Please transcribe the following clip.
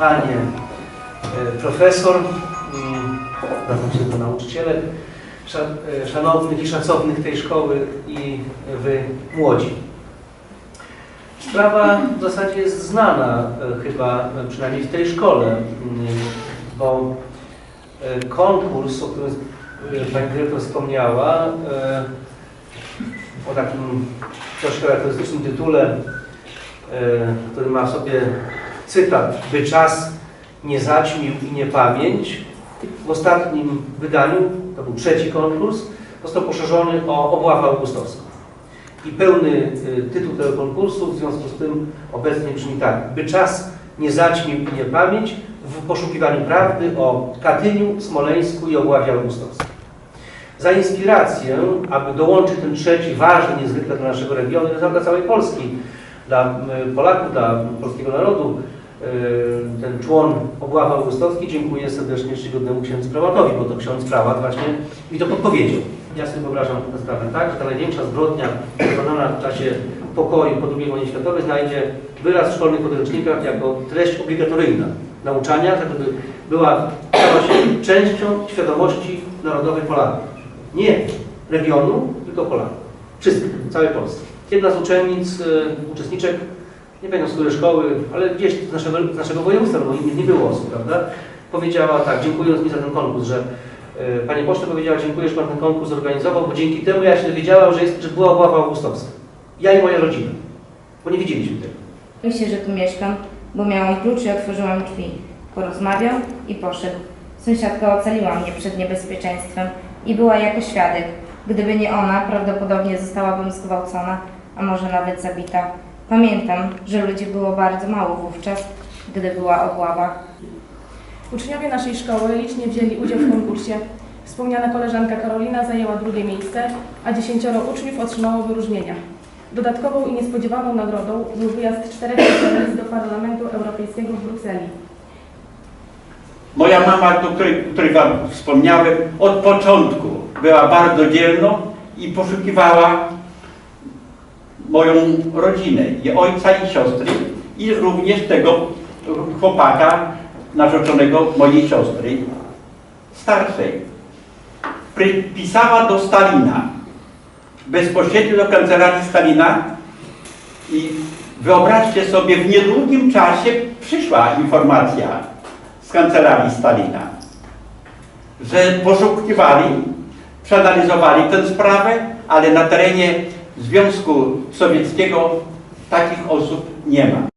panie e, profesor, mm, się szan- e, szanownych i szacownych tej szkoły i wy młodzi. Sprawa w zasadzie jest znana e, chyba, przynajmniej w tej szkole, mm, bo konkurs, o którym pani dyrektor wspomniała, o takim dość charakterystycznym tytule, który ma w sobie cytat by czas nie zaćmił i nie pamięć. W ostatnim wydaniu, to był trzeci konkurs, został poszerzony o obławę augustowską. I pełny y, tytuł tego konkursu w związku z tym obecnie brzmi tak. By czas nie zaćmił i nie pamięć w poszukiwaniu prawdy o Katyniu, Smoleńsku i Obławie Augustowskiej. Za inspirację, aby dołączyć ten trzeci, ważny niezwykle dla naszego regionu dla całej Polski, dla y, Polaków, dla polskiego narodu, ten człon Obławy Augustowskiej, dziękuję serdecznie czcigodnemu księdzu prałatowi, bo to ksiądz prałat właśnie mi to podpowiedział. Ja sobie wyobrażam tę sprawę tak, że ta największa zbrodnia dokonana w czasie pokoju po II wojnie światowej znajdzie wyraz w szkolnych podręcznikach jako treść obligatoryjna nauczania, tak żeby była, się częścią świadomości narodowej Polaków. Nie regionu, tylko Polaków. Wszystkich, całej Polsce. Jedna z uczennic, y, uczestniczek, nie pamiętam z której szkoły, ale gdzieś z naszego, z naszego województwa, bo innych nie było osób, prawda? Powiedziała tak, dziękując mi za ten konkurs, że y, Panie pośle powiedziała, dziękuję, że Pan ten konkurs zorganizował, bo dzięki temu ja się dowiedziałam, że, jest, że była obława augustowska. Ja i moja rodzina. Bo nie wiedzieliśmy tego. Myślę, że tu mieszkam, bo miałam klucz i otworzyłam drzwi. Porozmawiał i poszedł. Sąsiadka ocaliła mnie przed niebezpieczeństwem i była jako świadek. Gdyby nie ona, prawdopodobnie zostałabym zgwałcona, a może nawet zabita. Pamiętam, że ludzi było bardzo mało wówczas, gdy była obława. Uczniowie naszej szkoły licznie wzięli udział w konkursie. Wspomniana koleżanka Karolina zajęła drugie miejsce, a dziesięcioro uczniów otrzymało wyróżnienia. Dodatkową i niespodziewaną nagrodą był wyjazd czterech uczelni do Parlamentu Europejskiego w Brukseli. Moja mama, o której, o której Wam wspomniałem, od początku była bardzo dzielną i poszukiwała moją rodzinę, i ojca i siostry, i również tego chłopaka narzeczonego mojej siostry starszej. Pisała do Stalina, bezpośrednio do kancelarii Stalina i wyobraźcie sobie, w niedługim czasie przyszła informacja z kancelarii Stalina, że poszukiwali, przeanalizowali tę sprawę, ale na terenie Związku Sowieckiego takich osób nie ma.